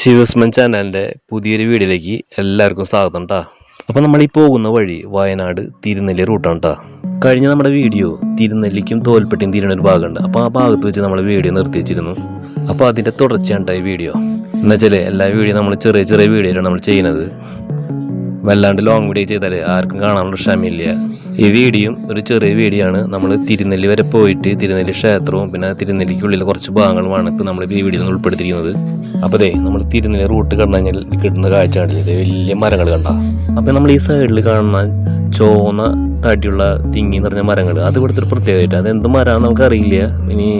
ശിവസ്മൻ ചാനലിന്റെ പുതിയൊരു വീഡിയോയിലേക്ക് എല്ലാവർക്കും സ്വാഗതം കേട്ടോ അപ്പോൾ നമ്മൾ ഈ പോകുന്ന വഴി വയനാട് തിരുനെല്ലി റൂട്ടാണ് കേട്ടോ കഴിഞ്ഞ നമ്മുടെ വീഡിയോ തിരുനെല്ലിക്കും തോൽപ്പെട്ടിയും തിരുന്ന ഒരു ഭാഗമുണ്ട്. അപ്പോൾ ആ ഭാഗത്ത് വെച്ച് നമ്മൾ വീഡിയോ നിർത്തി വെച്ചിരുന്നു. അപ്പോൾ അതിന്റെ തുടർച്ചയാണ് ഈ വീഡിയോ. എന്നുവെച്ചാൽ എല്ലാ വീഡിയോ നമ്മൾ ചെറിയ ചെറിയ വീഡിയോയിലാണ് നമ്മൾ ചെയ്യുന്നത്. വല്ലാണ്ട് ലോങ് വീഡിയോ ചെയ്താൽ ആർക്കും കാണാനുള്ള ക്ഷമയില്ല. ഈ വീഡിയോയും ഒരു ചെറിയ വീഡിയോ ആണ് നമ്മൾ തിരുനെല്ലി വരെ പോയിട്ട് തിരുനെല്ലി ക്ഷേത്രവും പിന്നെ തിരുനെല്ലിക്കുള്ളിലെ കുറച്ച് ഭാഗങ്ങളുമാണ് ഇപ്പോൾ നമ്മൾ ഈ വീഡിയോയിൽ ഉൾപ്പെടുത്തിയിരിക്കുന്നത്. അപ്പോൾ ദേ നമ്മൾ തിരുനെല്ലി റൂട്ട് കണ്ടു കഴിഞ്ഞാൽ കിട്ടുന്ന കാഴ്ച കണ്ടില്ല ഇത് വലിയ മരങ്ങൾ കണ്ട. അപ്പോൾ നമ്മൾ ഈ സൈഡിൽ കാണുന്ന ചോന്ന തടിയുള്ള തിങ്ങി നിറഞ്ഞ മരങ്ങൾ അത് ഇവിടുത്തെ ഒരു പ്രത്യേകമായിട്ട് അത് എന്ത് മരമാണെന്ന് നമുക്കറിയില്ല. ഇനി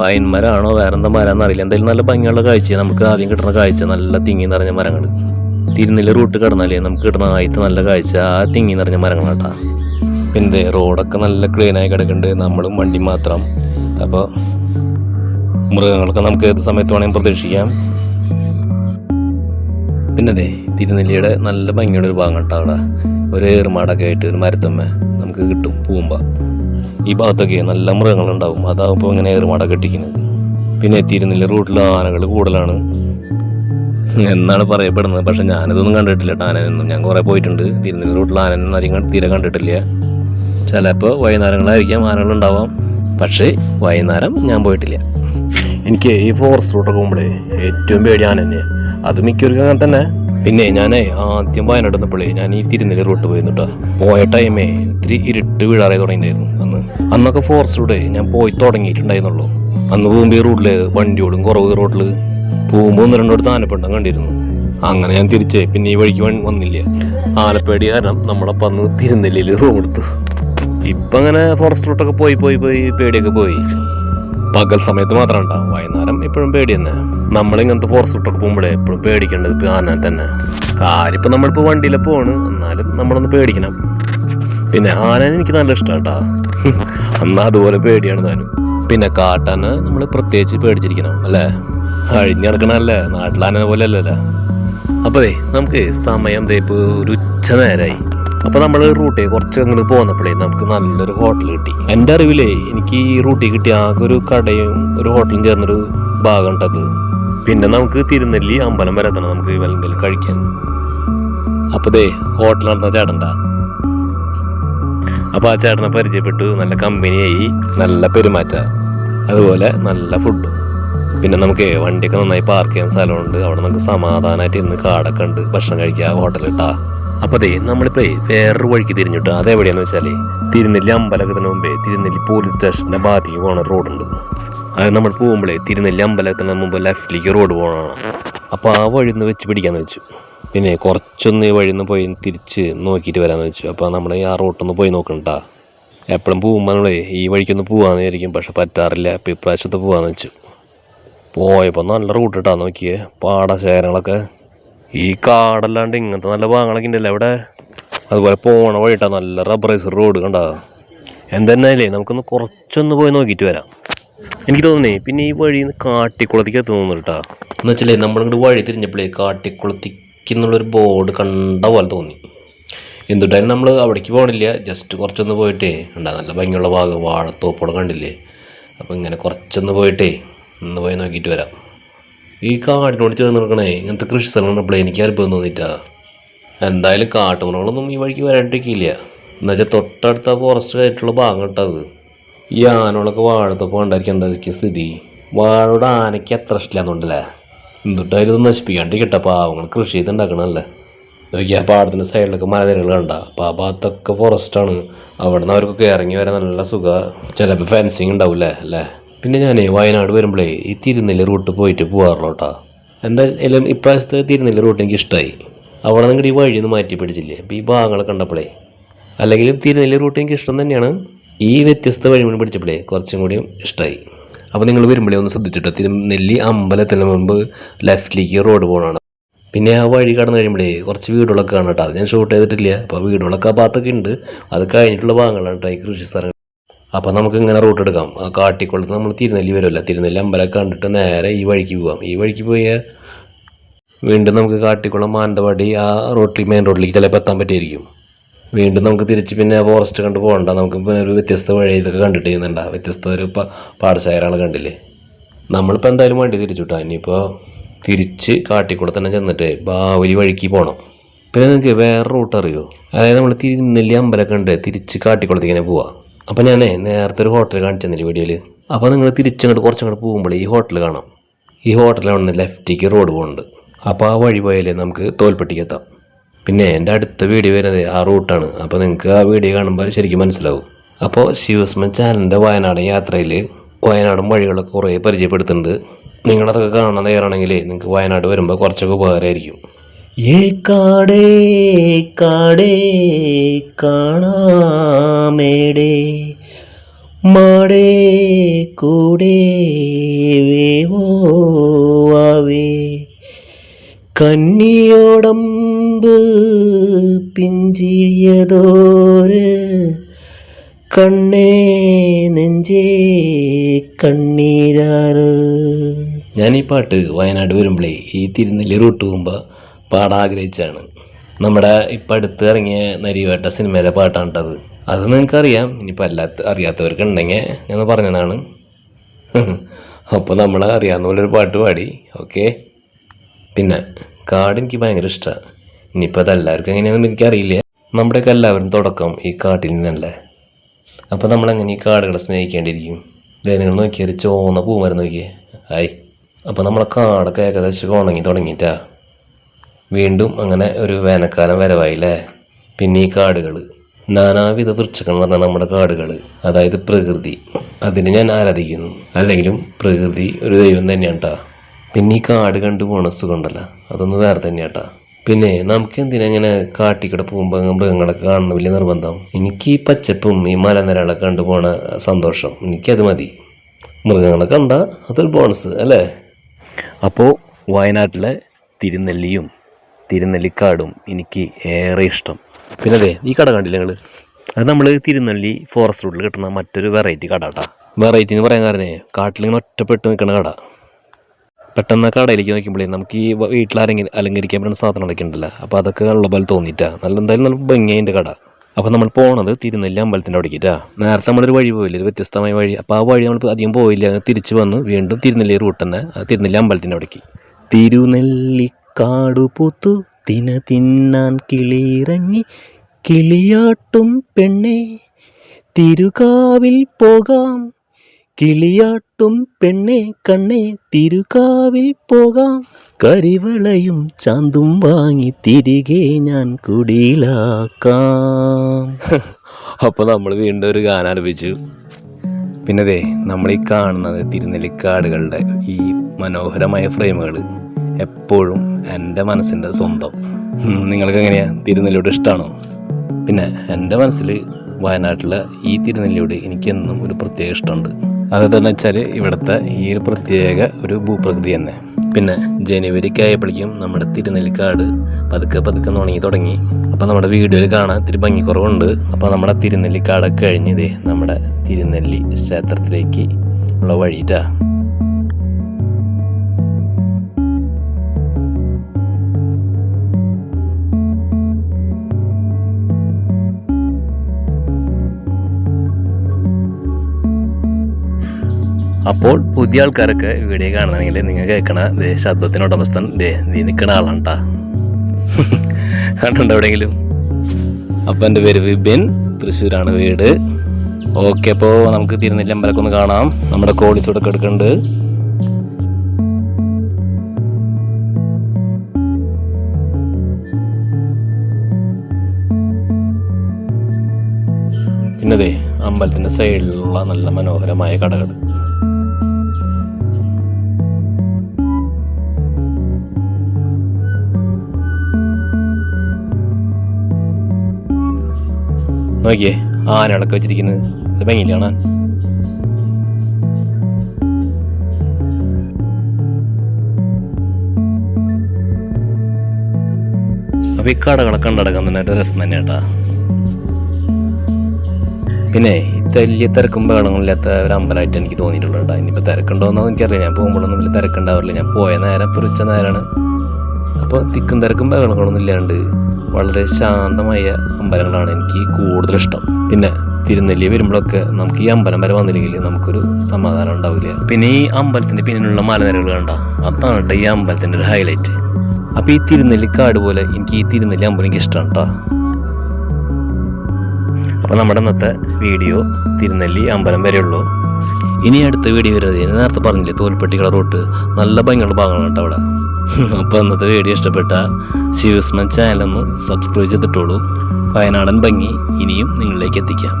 പൈൻ മരമാണോ മരാന്നറിയില്ല എന്തായാലും നല്ല ഭംഗിയുള്ള കാഴ്ചയാണ് നമുക്ക് ആദ്യം കിട്ടുന്ന കാഴ്ച നല്ല തിങ്ങി നിറഞ്ഞ മരങ്ങൾ തിരുനെല്ലി റൂട്ട് കടന്നാലേ നമുക്ക് കിട്ടുന്ന ആദ്യത്തെ നല്ല കാഴ്ച ആ തിങ്ങി നിറഞ്ഞ മരങ്ങളാട്ടാ. പിന്നെ റോഡൊക്കെ നല്ല ക്ലീൻ ആയി കിടക്കുന്നുണ്ട് നമ്മളും വണ്ടി മാത്രം. അപ്പോൾ മൃഗങ്ങളൊക്കെ നമുക്ക് ഏത് സമയത്ത് വേണമെങ്കിൽ പ്രതീക്ഷിക്കാം. പിന്നെ തിരുനെല്ലിയുടെ നല്ല ഭംഗിയുള്ള ഒരു ഭാഗം കേട്ടോ അവിടെ ഒരു ഏറുമാടൊക്കെ ആയിട്ട് ഒരു മരത്തമ്മ നമുക്ക് കിട്ടും പൂമ്പ. ഈ ഭാഗത്തൊക്കെ നല്ല മൃഗങ്ങളുണ്ടാവും. അതാകുമ്പോൾ ഇങ്ങനെ ഏറുമാടൊക്കെ ഇട്ടിക്കുന്നത് പിന്നെ തിരുനെല്ലി റൂട്ടിൽ ആനകൾ കൂടുതലാണ്. എന്നാണ് പറയപ്പെടുന്നത്. പക്ഷെ ഞാനിതൊന്നും കണ്ടിട്ടില്ല ടാനനൊന്നും ഞാൻ കുറേ പോയിട്ടുണ്ട്. തിരുനെല്ലി റൂട്ടിൽ ആനയൊന്നും അധികം തീരെ കണ്ടിട്ടില്ല. ചിലപ്പോൾ വൈകുന്നേരങ്ങളായിരിക്കാം ആനകളുണ്ടാവാം. പക്ഷേ വൈകുന്നേരം ഞാൻ പോയിട്ടില്ല. എനിക്ക് ഈ ഫോറസ്റ്റ് റൂട്ടൊക്കെ പോകുമ്പോഴേ ഏറ്റവും പേടി ആന തന്നെയാണ് അത് മിക്കവർക്കും അങ്ങനെ തന്നെ. പിന്നെ ഞാനേ ആദ്യം വയനാട് വന്നപ്പോഴേ ഞാൻ ഈ തിരുനെല്ലി റൂട്ട് പോയിരുന്നു കേട്ടോ പോയ ടൈമേ ഇത്തിരി ഇരുട്ട് വീഴാറായി തുടങ്ങിയിട്ടുണ്ടായിരുന്നു അന്ന്. അന്നൊക്കെ ഫോറസ്റ്റ് റൂട്ടേ ഞാൻ പോയി തുടങ്ങിയിട്ടുണ്ടായിരുന്നുള്ളൂ. അന്ന് പോകുമ്പോൾ ഈ റൂട്ടിൽ വണ്ടിയോടും കുറവ് റോഡിൽ പോകുമ്പോൾ ഒന്ന് രണ്ടോടത്ത് ആനപ്പിണ്ടം കണ്ടിരുന്നു. അങ്ങനെ ഞാൻ തിരിച്ചേ പിന്നെ ഈ വഴിക്ക് വന്നില്ല. ആലപ്പേടി കാരണം നമ്മളപ്പം അന്ന് തിരുനെല്ലിയിൽ റൂം എടുത്തു. ഇപ്പം അങ്ങനെ ഫോറസ്റ്റ് റൂട്ടൊക്കെ പോയി പോയി പോയി പേടിയൊക്കെ പോയി. പകൽ സമയത്ത് മാത്രം ഉണ്ടാവും വൈകുന്നേരം ഇപ്പോഴും പേടി തന്നെ. നമ്മളിങ്ങനത്തെ ഫോറസ്റ്റ് റൂട്ടൊക്കെ പോകുമ്പോഴേ എപ്പോഴും പേടിക്കേണ്ടത് ഇപ്പം ആന തന്നെ. കാര്യം നമ്മളിപ്പോൾ വണ്ടിയിലെ പോവാണ് എന്നാലും നമ്മളൊന്ന് പേടിക്കണം. പിന്നെ ആന എനിക്ക് നല്ല ഇഷ്ടമാണ് കേട്ടോ അന്ന് അതുപോലെ പേടിയാണ് താനും. പിന്നെ കാട്ടാന നമ്മൾ പ്രത്യേകിച്ച് പേടിച്ചിരിക്കണം അല്ലേ? അഴിഞ്ഞ് നാട്ടിലാന പോലെ അല്ലല്ലേ അപ്പോൾ ദേ നമുക്ക് സമയം ഇപ്പോൾ ഒരു ഉച്ച നേരമായി അപ്പോൾ നമ്മൾ റൂട്ടിൽ കുറച്ച് അങ്ങോട്ട് പോന്നപ്പോഴേ നമുക്ക് നല്ലൊരു ഹോട്ടൽ കിട്ടി. എന്റെ അറിവിലേ എനിക്ക് ഈ റൂട്ടിൽ കിട്ടിയ ആകെ ഒരു കടയും ഒരു ഹോട്ടലും ചേർന്നൊരു ഭാഗം ഉണ്ടത്. പിന്നെ നമുക്ക് തിരുനെല്ലി അമ്പലം വരെ തന്നെ നമുക്ക് എന്തെങ്കിലും കഴിക്കാൻ അപ്പോൾ ദേ നടന്ന ചേട്ടണ്ട അപ്പോൾ ആ ചേട്ടനെ പരിചയപ്പെട്ടു. നല്ല കമ്പനിയായി നല്ല പെരുമാറ്റ. അതുപോലെ നല്ല ഫുഡും പിന്നെ നമുക്ക് വണ്ടിയൊക്കെ നന്നായി പാർക്ക് ചെയ്യാൻ സ്ഥലമുണ്ട്. അവിടെ നമുക്ക് സമാധാനമായിട്ട് ഇന്ന് കാടൊക്കെ ഉണ്ട്. ഭക്ഷണം കഴിക്കുക ഹോട്ടലിൽ ഇട്ടാ. അപ്പോൾ അതെ നമ്മളിപ്പോ വേറൊരു വഴിക്ക് തിരിഞ്ഞിട്ട് അതെവിടെയാന്ന് വെച്ചാൽ തിരുനെല്ലി അമ്പലത്തിന് മുമ്പേ തിരുനെല്ലി പോലീസ് സ്റ്റേഷന്റെ ഭാഗത്തേക്ക് പോകണ റോഡുണ്ട് അത് നമ്മൾ പോകുമ്പോഴേ തിരുനെല്ലി അമ്പലത്തിന് മുമ്പ് ലെഫ്റ്റിലേക്ക് റോഡ് പോകണം അപ്പോൾ ആ വഴി നിന്ന് വെച്ച് പിടിക്കാന്ന് വെച്ചു. പിന്നെ കുറച്ചൊന്ന് ഈ വഴിന്ന് നിന്ന് പോയി തിരിച്ച് നോക്കിയിട്ട് വരാമെന്ന് വെച്ചു. അപ്പോൾ നമ്മൾ ആ റോട്ടൊന്ന് പോയി നോക്കണ്ടാ എപ്പോഴും പോകുമ്പോൾ നമ്മളെ ഈ വഴിക്കൊന്ന് പോകാമെന്ന് വിചാരിക്കും. പക്ഷെ പറ്റാറില്ല. അപ്പോൾ ഇപ്രാവശ്യത്ത് പോകാമെന്ന് വെച്ചു. പോയപ്പോൾ നല്ല റൂട്ട് ഇട്ടാ നോക്കിയേ. പാടശേഖരങ്ങളൊക്കെ ഈ കാടല്ലാണ്ട് ഇങ്ങനത്തെ നല്ല ഭാഗങ്ങളൊക്കെ ഉണ്ടല്ലോ ഇവിടെ അതുപോലെ പോണ വഴിയിട്ടാ നല്ല റബ്ബറൈസർ റോഡ് കണ്ടാ. എന്തെന്നാലേ നമുക്കൊന്ന് കുറച്ചൊന്ന് പോയി നോക്കിയിട്ട് വരാം. എനിക്ക് തോന്നുന്നേ പിന്നെ ഈ വഴി കാട്ടിക്കുളത്തേക്ക് എത്തുന്നു കേട്ടാ എന്ന് വെച്ചാലേ നമ്മളിങ്ങോട്ട് വഴി തിരിഞ്ഞപ്പോഴേ കാട്ടിക്കുളത്തേക്കെന്നുള്ളൊരു ബോർഡ് കണ്ട പോലെ തോന്നി. എന്തുട്ടായാലും നമ്മൾ അവിടേക്ക് പോകണില്ല ജസ്റ്റ് കുറച്ചൊന്ന് പോയിട്ടേ ഉണ്ടാ നല്ല ഭംഗിയുള്ള ഭാഗം വാഴത്തോപ്പോടെ കണ്ടില്ലേ? അപ്പോൾ ഇങ്ങനെ കുറച്ചൊന്ന് പോയിട്ടേ ഒന്ന് പോയി നോക്കിയിട്ട് വരാം. ഈ കാടിനോട് ചേർന്ന് നിൽക്കണേ ഇങ്ങനത്തെ കൃഷി സ്ഥലം കണ്ടപ്പോഴേ എനിക്ക് അത്ഭുതം തോന്നിയിട്ടാ എന്തായാലും കാട്ടുമൃഗങ്ങളൊന്നും ഈ വഴിക്ക് വരാണ്ടിരിക്കില്ല. എന്നുവെച്ചാൽ തൊട്ടടുത്ത ഫോറസ്റ്റ് ആയിട്ടുള്ള ഭാഗം കേട്ടത് ഈ ആനകളൊക്കെ വാഴത്തോപ്പ് ഉണ്ടായിരിക്കും എന്തായിരിക്കും സ്ഥിതി. വാഴയുടെ ആനയ്ക്ക് അത്ര ഇഷ്ടമില്ലാന്നുണ്ടല്ലേ എന്തുട്ടായാലും ഇത് നശിപ്പിക്കാണ്ടിരിക്കട്ടെ പാവങ്ങൾ കൃഷി ചെയ്തുണ്ടാക്കണല്ലേ നോക്കിയാൽ പാടത്തിന്റെ സൈഡിലൊക്കെ മലനിരകൾ കണ്ട. അപ്പോൾ ആ ഭാഗത്തൊക്കെ ഫോറസ്റ്റാണ് അവിടെ നിന്ന് അവർക്കൊക്കെ ഇറങ്ങി വരാൻ നല്ല സുഖ. ചിലപ്പോൾ ഫെൻസിങ് ഉണ്ടാവില്ലേ അല്ലേ? പിന്നെ ഞാനേ വയനാട് വരുമ്പോഴേ ഈ തിരുനെല്ലി റൂട്ട് പോയിട്ട് പോകാറുള്ളൂ എന്തായാലും ഇപ്രാവശ്യത്തെ തിരുനെല്ലി റൂട്ട് എനിക്ക് ഇഷ്ടമായി അവിടെ നിങ്ങളുടെ ഈ വഴിയൊന്നും മാറ്റി പിടിച്ചില്ലേ. അപ്പോൾ ഈ ഭാഗങ്ങളൊക്കെ കണ്ടപ്പോഴേ അല്ലെങ്കിലും തിരുനെല്ലി റൂട്ട് എനിക്ക് ഇഷ്ടം തന്നെയാണ്. ഈ വ്യത്യസ്ത വഴി കൂടി പിടിച്ചപ്പോഴേ കുറച്ചും കൂടി ഇഷ്ടമായി അപ്പോൾ നിങ്ങൾ വരുമ്പോഴേ ഒന്ന് ശ്രദ്ധിച്ചിട്ടോ. തിരുനെല്ലി അമ്പലത്തിന് മുമ്പ് ലെഫ്റ്റിലേക്ക് റോഡ് പോകണമാണ് പിന്നെ ആ വഴി കടന്നു കഴിയുമ്പോഴേ കുറച്ച് വീടുകളൊക്കെ കാണാം കേട്ടോ അത് ഞാൻ ഷൂട്ട് ചെയ്തിട്ടില്ല. അപ്പോൾ വീടുകളൊക്കെ ആ ഭാഗത്തൊക്കെ ഉണ്ട്. അത് കഴിഞ്ഞിട്ടുള്ള ഭാഗങ്ങളാണ് കേട്ടോ ഈ കൃഷി സ്ഥലങ്ങൾ. അപ്പോൾ നമുക്ക് ഇങ്ങനെ റൂട്ട് എടുക്കാം. ആ കാട്ടിക്കുളത്ത് നമ്മൾ തിരുനെല്ലി വരുമല്ലോ തിരുനെല്ലി അമ്പലമൊക്കെ കണ്ടിട്ട് നേരെ ഈ വഴിക്ക് പോവാം. ഈ വഴിക്ക് പോയാൽ വീണ്ടും നമുക്ക് കാട്ടിക്കുളം മാനന്തവാടി ആ റോട്ടിൽ മെയിൻ റോഡിലേക്ക് ചിലപ്പോൾ എത്താൻ പറ്റിയിരിക്കും. വീണ്ടും നമുക്ക് തിരിച്ച് പിന്നെ ഫോറസ്റ്റ് കണ്ട് പോകണ്ട. നമുക്ക് പിന്നെ ഒരു വ്യത്യസ്ത വഴി ഇതൊക്കെ കണ്ടിട്ട് ചെയ്യുന്നുണ്ട. വ്യത്യസ്ത ഒരു പാടശേഖരങ്ങൾ കണ്ടില്ലേ? നമ്മളിപ്പോൾ എന്തായാലും വണ്ടി തിരിച്ചു വിട്ടാ ഇനിയിപ്പോൾ തിരിച്ച് കാട്ടിക്കുളത്ത് തന്നെ ചെന്നിട്ട് ബാവലി വഴിക്ക് പോകണം പിന്നെ നിങ്ങൾക്ക് വേറെ റൂട്ട് അറിയോ? അതായത് നമ്മൾ തിരുനെല്ലി അമ്പലമൊക്കെ ഉണ്ട്. തിരിച്ച് കാട്ടിക്കുളത്തേക്ക് ഇങ്ങനെ പോവാം. അപ്പോൾ ഞാൻ നേരത്തെ ഒരു ഹോട്ടൽ കാണിച്ചെന്നില്ല വീഡിയോയിൽ അപ്പോൾ നിങ്ങൾ തിരിച്ചങ്ങോട്ട് കുറച്ചങ്ങോട്ട് പോകുമ്പോൾ ഈ ഹോട്ടൽ കാണാം. ഈ ഹോട്ടലിലാണ് ലെഫ്റ്റിക്ക് റോഡ് പോകുന്നുണ്ട് അപ്പോൾ ആ വഴി പോയാലേ നമുക്ക് തോൽപ്പെട്ടിക്ക് എത്താം. പിന്നെ എന്റെ അടുത്ത വീഡിയോ വരുന്നത് ആ റൂട്ടാണ് അപ്പോൾ നിങ്ങൾക്ക് ആ വീഡിയോ കാണുമ്പോൾ ശരിക്കും മനസ്സിലാവും. അപ്പോൾ ശിവസ്മൻ ചാനലിന്റെ വയനാടൻ യാത്രയിൽ വയനാടും വഴികളൊക്കെ കുറേ പരിചയപ്പെടുത്തുന്നുണ്ട്. നിങ്ങളതൊക്കെ കാണാൻ തയ്യാറാണെങ്കിൽ നിങ്ങൾക്ക് വയനാട് വരുമ്പോൾ കുറച്ചൊക്കെ ഉപകാരമായിരിക്കും. ഏ കാടേ കാടേ കാണാമേടേ. മാടേ കൂടേ വേവോവേ കന്നിയോടമ്പ് പിഞ്ചിയതോര് കണ്ണേ നെഞ്ചേ കണ്ണീരാറ്. ഞാൻ ഈ പാട്ട് വയനാട് വരുമ്പോഴേ ഈ തിരുനെല്ലി റൂട്ട് പോകുമ്പോൾ പാടാൻ ആഗ്രഹിച്ചാണ് നമ്മുടെ ഇപ്പം അടുത്ത് ഇറങ്ങിയ നരിവേട്ട സിനിമയിലെ പാട്ടാണ് കേട്ടത് അത് നിങ്ങൾക്കറിയാം. ഇനിയിപ്പോൾ അല്ലാത്ത അറിയാത്തവർക്ക് ഉണ്ടെങ്കിൽ ഞാൻ പറഞ്ഞതാണ്. അപ്പോൾ നമ്മൾ അറിയാവുന്ന പോലെ ഒരു പാട്ട് പാടി ഓക്കെ? പിന്നെ കാട് എനിക്ക് ഭയങ്കര ഇഷ്ടമാണ് ഇനിയിപ്പോൾ അത് എല്ലാവർക്കും എങ്ങനെയാണെന്ന് എനിക്കറിയില്ല നമ്മുടെയൊക്കെ എല്ലാവരും തുടക്കം ഈ കാട്ടിൽ നിന്നല്ലേ. അപ്പോൾ നമ്മളെങ്ങനെ ഈ കാടുകളെ സ്നേഹിക്കേണ്ടിയിരിക്കും? നിങ്ങൾ നോക്കിയാൽ ചോന്ന പൂമരം നോക്കിയേ. ആയി അപ്പോൾ നമ്മളെ കാടൊക്കെ ഏകദേശം ഉണങ്ങി തുടങ്ങിയിട്ടാ. വീണ്ടും അങ്ങനെ ഒരു വേനൽക്കാലം വരവായില്ലേ? പിന്നെ ഈ കാടുകൾ നാനാവിധ വൃക്ഷങ്ങൾ എന്ന് പറഞ്ഞാൽ നമ്മുടെ കാടുകൾ അതായത് പ്രകൃതി. അതിനെ ഞാൻ ആരാധിക്കുന്നു. അല്ലെങ്കിലും പ്രകൃതി ഒരു ദൈവം തന്നെയാണ് കേട്ടോ പിന്നെ ഈ കാട് കണ്ടു പോണ കൊണ്ടല്ല അതൊന്ന് വേറെ തന്നെയാണ് കേട്ടോ പിന്നെ നമുക്ക് എന്തിനാ കാട്ടിക്കൂടെ പോകുമ്പോൾ മൃഗങ്ങളൊക്കെ കാണുന്ന വലിയ നിർബന്ധം. എനിക്ക് ഈ പച്ചപ്പും ഈ മലനിരകളൊക്കെ കണ്ടു പോണ സന്തോഷം. എനിക്കത് മതി. മൃഗങ്ങളെ കണ്ട അതൊരു ബോണസ് അല്ലേ? അപ്പോൾ വയനാട്ടിലെ തിരുനെല്ലിയും തിരുനെല്ലിക്കാടും എനിക്ക് ഏറെ ഇഷ്ടം. പിന്നെ അതെ ഈ കട കണ്ടില്ല നിങ്ങൾ അത് നമ്മൾ തിരുനെല്ലി ഫോറസ്റ്റ് റോഡിൽ കിട്ടുന്ന മറ്റൊരു വെറൈറ്റി കട കേട്ടോ വെറൈറ്റി എന്ന് പറയാൻ കാരണേ കാട്ടിലിങ്ങനെ ഒറ്റപ്പെട്ട് നിൽക്കുന്ന കട. പെട്ടെന്ന് കടയിലേക്ക് നോക്കുമ്പോഴേ നമുക്ക് ഈ വീട്ടിൽ അലങ്കി അലങ്കരിക്കാൻ പറ്റുന്ന സാധനങ്ങളൊക്കെ ഉണ്ടല്ലോ. അപ്പോൾ അതൊക്കെ ഉള്ള പോലെ തോന്നിയിട്ടാ. നല്ല എന്തായാലും നല്ല ഭംഗിയതിന്റെ കട. അപ്പോൾ നമ്മൾ പോണത് തിരുനെല്ലി അമ്പലത്തിന്റെ അവിടേക്കിട്ടാണ് നേരത്തെ നമ്മളൊരു വഴി പോയില്ല ഒരു വ്യത്യസ്തമായ വഴി. അപ്പോൾ ആ വഴി നമ്മൾ അധികം പോയില്ല. തിരിച്ചു വന്ന് വീണ്ടും തിരുനെല്ലി റൂട്ട് തന്നെ തിരുനെല്ലി അമ്പലത്തിന്റെ അവിടേക്ക്. തിരുനെല്ലിക്കാടു പൂത്തു തിന തിന്നാൻ കിളിയിറങ്ങി കിളിയാട്ടും പെണ്ണെ. തിരുകാവിൽ പോകാം. കിളിയാട്ടും പെണ്ണെ കണ്ണെ തിരുകാവിൽ പോകാം. കരിവളയും ചാന്തും വാങ്ങി തിരികെ ഞാൻ കുടിയിലാക്കാം. അപ്പോൾ നമ്മൾ വീണ്ടും ഒരു ഗാനം ആലപിച്ചു. പിന്നെ ദേ നമ്മൾ ഈ കാണുന്നത് തിരുനെല്ലിക്കാടുകളുടെ ഈ മനോഹരമായ ഫ്രെയിമുകൾ എപ്പോഴും എന്റെ മനസ്സിന്റെ സ്വന്തം. നിങ്ങൾക്ക് എങ്ങനെയാണ് തിരുനെല്ലിയോട് ഇഷ്ടമാണോ പിന്നെ എന്റെ മനസ്സിൽ വയനാട്ടിലെ ഈ തിരുനെല്ലിയോട് എനിക്കെന്നും ഒരു പ്രത്യേക ഇഷ്ടമുണ്ട്. അതെന്താണെന്ന് വെച്ചാൽ ഇവിടുത്തെ ഈ ഒരു പ്രത്യേക ഒരു ഭൂപ്രകൃതി തന്നെ. പിന്നെ ജനുവരിക്ക് ആയപ്പോഴേക്കും നമ്മുടെ തിരുനെല്ലിക്കാട് പതുക്കെ പതുക്കെ ഉണങ്ങി തുടങ്ങി. അപ്പോൾ നമ്മുടെ വീഡിയോയിൽ കാണാൻ ഇത്തിരി ഭംഗിക്കുറവുണ്ട്. അപ്പോൾ നമ്മുടെ തിരുനെല്ലിക്കാടൊക്കെ കഴിഞ്ഞതേ നമ്മുടെ തിരുനെല്ലി ക്ഷേത്രത്തിലേക്ക് ഉള്ള വഴിയിട്ടാ. അപ്പോൾ പുതിയ ആൾക്കാരൊക്കെ വീഡിയോ കാണണമെങ്കിൽ നിങ്ങൾ കേൾക്കണ ദേ ശബ്ദത്തിന് ഉടമസ്ഥൻ ദേ നീ നിൽക്കണ ആളാണ്. കണ്ടുണ്ടോ എവിടെയെങ്കിലും? അപ്പം എന്റെ പേര് വിബിൻ തൃശ്ശൂരാണ് വീട്. ഓക്കെ അപ്പോൾ നമുക്ക് തിരുനെല്ലി അമ്പലമൊക്കെ ഒന്ന് കാണാം. നമ്മുടെ കോളിസൂടൊക്കെ എടുക്കുന്നുണ്ട് പിന്നതേ അമ്പലത്തിന്റെ സൈഡിലുള്ള നല്ല മനോഹരമായ കടകൾ. നോക്കിയേ ആനകളൊക്കെ വെച്ചിരിക്കുന്നത്. ഇത് ഭംഗിയില്ല കാണാൻ. അപ്പൊ ഈ കടകളൊക്കെ തന്നെ ഒരു രസം തന്നെ കേട്ടാ പിന്നെ വലിയ തിരക്കും ബഹളങ്ങളില്ലാത്ത ഒരു അമ്പലമായിട്ട് എനിക്ക് തോന്നിയിട്ടുള്ളൂ കേട്ടോ ഇനിയിപ്പോൾ തിരക്കുണ്ടോയെന്നോ എനിക്കറിയാം ഞാൻ പോകുമ്പോഴൊന്നും വലിയ തിരക്കുണ്ടാവില്ല ഞാൻ പോയ നേരം പുറച്ച നേരമാണ് അപ്പോൾ തിക്കും തിരക്കും ബഹളങ്ങളൊന്നും ഇല്ലാണ്ട് വളരെ ശാന്തമായ അമ്പലങ്ങളാണ് എനിക്ക് കൂടുതൽ ഇഷ്ടം പിന്നെ തിരുനെല്ലി വരുമ്പോഴൊക്കെ നമുക്ക് ഈ അമ്പലം വരെ വന്നില്ലെങ്കിൽ നമുക്കൊരു സമാധാനം ഉണ്ടാവില്ല. പിന്നെ ഈ അമ്പലത്തിന്റെ പിന്നിലുള്ള മലനിരകൾ കണ്ട? അതാണ് കേട്ടോ ഈ അമ്പലത്തിന്റെ ഒരു ഹൈലൈറ്റ് അപ്പൊ ഈ തിരുനെല്ലി കാട് പോലെ എനിക്ക് ഈ തിരുനെല്ലി അമ്പലം എനിക്ക് ഇഷ്ടമാണ് കേട്ടോ അപ്പൊ നമ്മുടെ ഇന്നത്തെ വീഡിയോ തിരുനെല്ലി അമ്പലം വരെയുള്ളൂ. ഇനി അടുത്ത വീഡിയോ വരുന്നത് ഞാൻ നേരത്തെ പറഞ്ഞില്ലേ തോൽപ്പെട്ടികളെ റോട്ട് നല്ല ഭംഗിയുള്ള ഭാഗങ്ങളാണ് കേട്ടോ അവിടെ. അപ്പോൾ ഇന്നത്തെ വീഡിയോ ഇഷ്ടപ്പെട്ട ശിവസ്മൻ ചാനലൊന്ന് സബ്സ്ക്രൈബ് ചെയ്തിട്ടോളൂ. വയനാടൻ ഭംഗി ഇനിയും നിങ്ങളിലേക്ക് എത്തിക്കാം.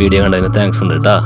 വീഡിയോ കണ്ടതിന് താങ്ക്സ് ഉണ്ട് കേട്ടോ